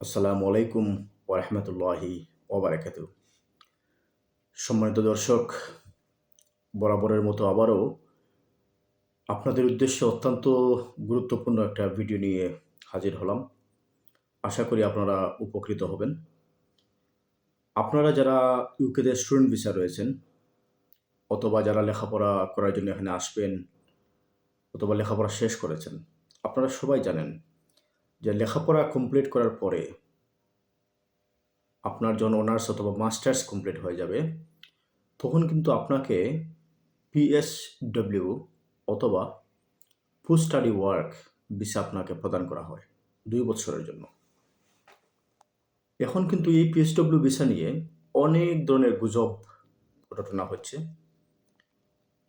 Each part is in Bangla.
আসসালামু আলাইকুম ওরহমতুল্লাহি ওবরাকাত সম্মানিত দর্শক, বরাবরের মতো আবারও আপনাদের উদ্দেশ্যে অত্যন্ত গুরুত্বপূর্ণ একটা ভিডিও নিয়ে হাজির হলাম। আশা করি আপনারা উপকৃত হবেন। আপনারা যারা ইউকেতে স্টুডেন্ট ভিসা রয়েছেন, অথবা যারা লেখাপড়া করার জন্য এখানে আসবেন, অথবা লেখাপড়া শেষ করেছেন, আপনারা সবাই জানেন যে লেখাপড়া কমপ্লিট করার পরে আপনার যখন অনার্স অথবা মাস্টার্স কমপ্লিট হয়ে যাবে, তখন কিন্তু আপনাকে পিএসডব্লিউ অথবা পোস্ট স্টাডি ওয়ার্ক ভিসা আপনাকে প্রদান করা হয় দুই বছরের জন্য। এখন কিন্তু এই পিএসডব্লিউ ভিসা নিয়ে অনেক ধরনের গুজব ঘটনা হচ্ছে।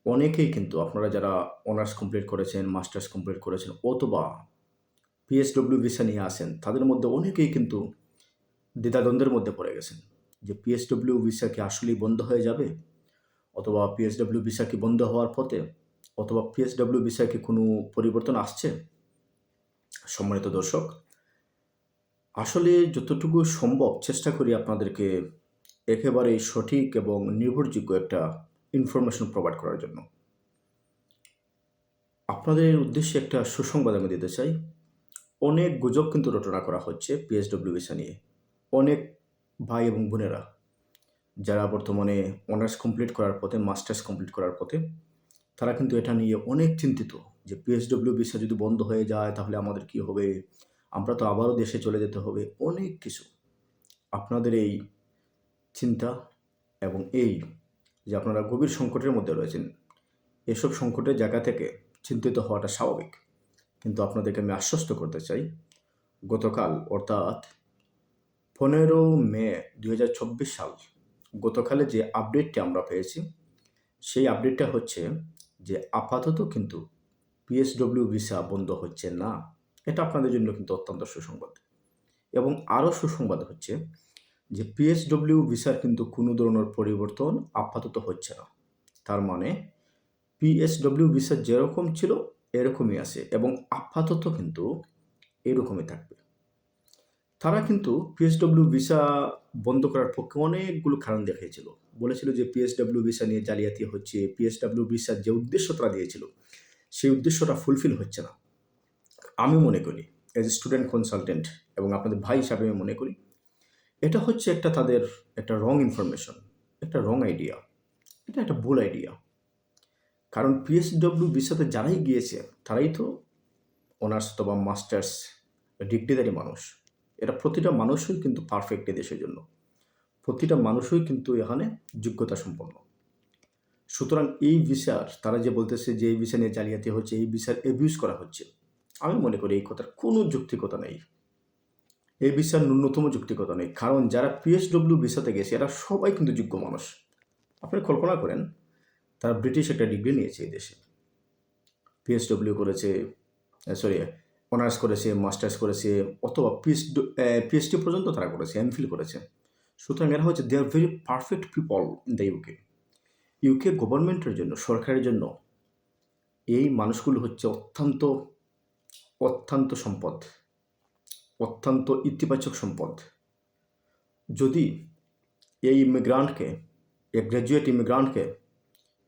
অনেকেই কিন্তু আপনারা যারা অনার্স কমপ্লিট করেছেন মাস্টার্স কমপ্লিট করেছেন অথবা পিএসডব্লিউ ভিসা নিয়ে আসেন, তাদের মধ্যে অনেকেই কিন্তু দ্বিধাদ্বন্দ্বের মধ্যে পড়ে গেছেন। যে পিএসডব্লিউ ভিসা কি আসলেই বন্ধ হয়ে যাবে? অথবা পিএসডব্লিউ ভিসা কি বন্ধ হওয়ার পথে? অথবা পিএসডব্লিউ ভিসা কি কোনো পরিবর্তন আসছে? সম্মানিত দর্শক, আসলে যতটুকু সম্ভব চেষ্টা করি আপনাদেরকে একেবারে সঠিক এবং নির্ভরযোগ্য একটা ইনফরমেশন প্রোভাইড করার জন্য। আপনাদের উদ্দেশ্যে একটা সুসংবাদ আমি দিতে চাই। অনেক গুজব কিন্তু রচনা করা হচ্ছে পিএসডব্লিউ ভিসা নিয়ে। অনেক ভাই এবং বোনেরা, যারা বর্তমানে অনার্স কমপ্লিট করার পথে, মাস্টার্স কমপ্লিট করার পথে, তারা কিন্তু এটা নিয়ে অনেক চিন্তিত যে পিএসডব্লিউ ভিসা যদি বন্ধ হয়ে যায়, তাহলে আমাদের কি হবে? আমরা তো আবারও দেশে চলে যেতে হবে, অনেক কিছু। আপনাদের এই চিন্তা এবং এই যে আপনারা গভীর সংকটের মধ্যে রয়েছেন, এসব সংকটের জায়গা থেকে চিন্তিত হওয়াটা স্বাভাবিক। কিন্তু আপনাদেরকে আমি আশ্বস্ত করতে চাই, গতকাল অর্থাৎ পনেরো মে দুই সাল, গতকালে যে আপডেটটি আমরা পেয়েছি, সেই আপডেটটা হচ্ছে যে আপাতত কিন্তু পিএসডব্লিউ ভিসা বন্ধ হচ্ছে না। এটা আপনাদের জন্য কিন্তু অত্যন্ত সুসংবাদ। এবং আরও সুসংবাদ হচ্ছে যে পিএসডব্লিউ ভিসার কিন্তু কোনো ধরনের পরিবর্তন আপাতত হচ্ছে না। তার মানে পিএসডব্লিউ ভিসা যেরকম ছিল এরকমই আছে এবং আপাতত কিন্তু এরকমই থাকবে। তারা কিন্তু পিএসডব্লিউ ভিসা বন্ধ করার পক্ষে অনেকগুলো কারণ দেখিয়েছিল। বলেছিল যে পিএসডব্লিউ ভিসা নিয়ে জালিয়াতি হচ্ছে পিএসডব্লিউ ভিসার যে উদ্দেশ্য তারা দিয়েছিল, সেই উদ্দেশ্যটা ফুলফিল হচ্ছে না। আমি মনে করি এজ এ স্টুডেন্ট কনসালটেন্ট এবং আপনাদের ভাই হিসাবে আমি মনে করি, এটা হচ্ছে একটা তাদের একটা রং ইনফরমেশন একটা রং আইডিয়া এটা একটা ভুল আইডিয়া কারণ পিএসডব্লিউ ভিসাতে যারাই গিয়েছে, তারাই তো অনার্স অথবা মাস্টার্স ডিগ্রিধারী মানুষ। এটা প্রতিটা মানুষই কিন্তু পারফেক্ট এ দেশের জন্য। প্রতিটা মানুষই কিন্তু এখানে যোগ্যতা সম্পন্ন। সুতরাং এই ভিসার তারা যে বলতেছে যে এই ভিসা নিয়ে জালিয়াতি হচ্ছে, এই ভিসার অ্যাবিউজ করা হচ্ছে, আমি মনে করি এই কথার কোনো যুক্তিকতা নেই। এই ভিসার ন্যূনতম যুক্তিকতা নেই। কারণ যারা পিএসডব্লিউ ভিসাতে গেছে, এরা সবাই কিন্তু যোগ্য মানুষ। আপনি কল্পনা করেন তারা ব্রিটিশ একটা ডিগ্রি নিয়েছে এই দেশে। পিএসডব্লিউ করেছে সরি অনার্স করেছে মাস্টার্স করেছে, অথবা পিএস পিএইচডি পর্যন্ত তারা করেছে এমফিল করেছে। সুতরাং এরা হচ্ছে they are very perfect people in the UK UK গভর্নমেন্টের জন্য, সরকারের জন্য, এই মানুষগুলো হচ্ছে অত্যন্ত অত্যন্ত সম্পদ, অত্যন্ত ইতিবাচক সম্পদ। যদি এই ইমিগ্রান্টকে এই গ্র্যাজুয়েট ইমিগ্রান্টকে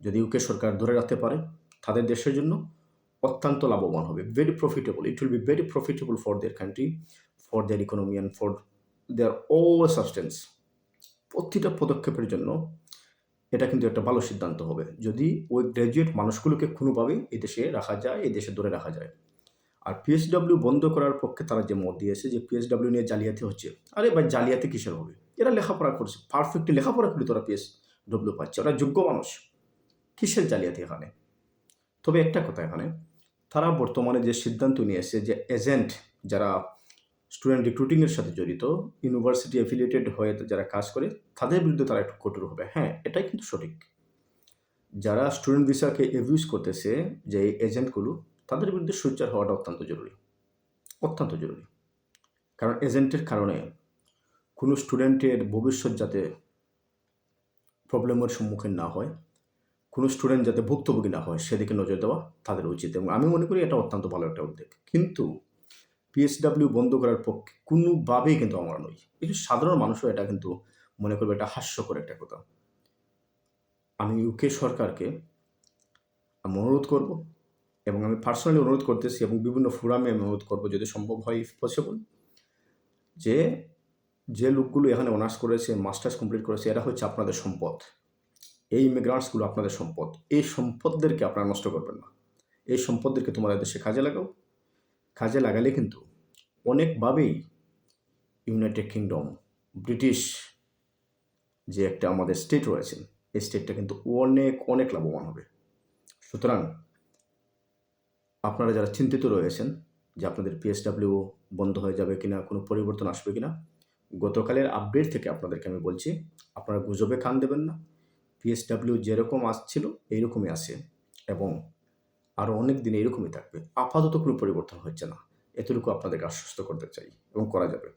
যদি ইউকে সরকার ধরে রাখতে পারে, তাদের দেশের জন্য অত্যন্ত লাভবান হবে। Very profitable it will be very profitable for their country for their economy and for their all substance প্রতিটা পদক্ষেপের জন্য এটা কিন্তু একটা ভালো সিদ্ধান্ত হবে। যদি ওই গ্র্যাজুয়েট মানুষগুলোকে কোনোভাবেই এই দেশে রাখা যায়, এই দেশে ধরে রাখা যায়। আর পিএসডব্লিউ বন্ধ করার পক্ষে তারা যে মত দিয়েছে যে পিএসডব্লিউ নিয়ে জালিয়াতি হচ্ছে, আরে ভাই জালিয়াতি কিসের হবে? এরা লেখাপড়া করছে পারফেক্টলি লেখাপড়া করে তোরা পিএস ডব্লিউ পাচ্ছে, ওরা যোগ্য মানুষ। কিসের জালিয়াতি এখানে? তবে একটা কথা এখানে, তারা বর্তমানে যে সিদ্ধান্ত নিয়েছে যে এজেন্ট যারা স্টুডেন্ট রিক্রুটিংয়ের সাথে জড়িত ইউনিভার্সিটি অ্যাফিলিয়েটেড হয়ে যারা কাজ করে, তাদের বিরুদ্ধে তারা একটু কঠোর হবে। হ্যাঁ এটাই কিন্তু সঠিক। যারা স্টুডেন্ট ভিসাকে এভিউজ করতেছে যে এই এজেন্টগুলো তাদের বিরুদ্ধে সোচ্চার হওয়াটা অত্যন্ত জরুরি। অত্যন্ত জরুরি। কারণ এজেন্টের কারণে কোনো স্টুডেন্টের ভবিষ্যৎ যাতে প্রবলেমের সম্মুখীন না হয় কোনো স্টুডেন্ট যাতে ভুক্তভোগী না হয়, সেদিকে নজর দেওয়া তাদের উচিত এবং আমি মনে করি এটা অত্যন্ত ভালো একটা উদ্যোগ। কিন্তু পিএসডাব্লিউ বন্ধ করার পক্ষে কোনোভাবেই কিন্তু আমার নই। একটু সাধারণ মানুষও এটা কিন্তু মনে করবে এটা হাস্যকর একটা কথা। আমি ইউকে সরকারকে আমি অনুরোধ করব এবং আমি পার্সোনালি অনুরোধ করতেছি এবং বিভিন্ন ফোরামে আমি অনুরোধ করব যদি সম্ভব হয় ইফ পসিবল যে যে লোকগুলো এখানে অনার্স করেছে মাস্টার্স কমপ্লিট করেছে, এরা হচ্ছে আপনাদের সম্পদ। এই ইমিগ্রান্টসগুলো আপনাদের সম্পদ। এই সম্পদদেরকে আপনারা নষ্ট করবেন না। এই সম্পদদেরকে তোমাদের দেশে কাজে লাগাও। কাজে লাগালে কিন্তু অনেকভাবেই ইউনাইটেড কিংডম ব্রিটিশ যে একটা আমাদের স্টেট রয়েছে, এই স্টেটটা কিন্তু অনেক অনেক লাভবান হবে। সুতরাং আপনারা যারা চিন্তিত রয়েছেন যে আপনাদের পিএসডাব্লিউ বন্ধ হয়ে যাবে কিনা, কোনো পরিবর্তন আসবে কিনা, গতকালের আপডেট থেকে আপনাদেরকে আমি বলছি, আপনারা গুজবে কান দেবেন না। পিএসডাব্লিউ যেরকম আসছিল, এইরকমই আসে এবং আরও অনেক দিন এরকমই থাকবে। আপাতত কোনো পরিবর্তন হচ্ছে না। এতটুকু আপনাদেরকে আশ্বস্ত করতে চাই এবং করা যাবে।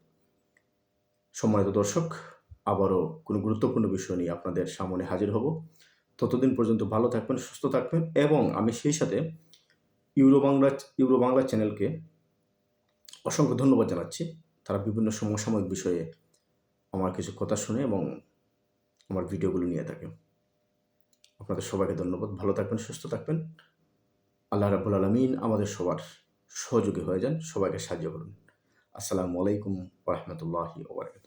সম্মানিত দর্শক, আবারও কোনো গুরুত্বপূর্ণ বিষয় নিয়ে আপনাদের সামনে হাজির হব। ততদিন পর্যন্ত ভালো থাকবেন, সুস্থ থাকবেন এবং আমি সেই সাথে ইউরো বাংলা ইউরো বাংলা চ্যানেলকে অসংখ্য ধন্যবাদ জানাচ্ছি। তারা বিভিন্ন সমসাময়িক বিষয়ে আমার কিছু কথা শুনে এবং আমার ভিডিওগুলো নিয়ে থাকে। আপনাদের সবাইকে ধন্যবাদ। ভালো থাকবেন, সুস্থ থাকবেন। আল্লাহ রাবুল আলমিন আমাদের সবার সহযোগী হয়ে যান, সবাইকে সাহায্য করুন। আসসালামু আলাইকুম রহমতুল্লাহি ওবরাকাত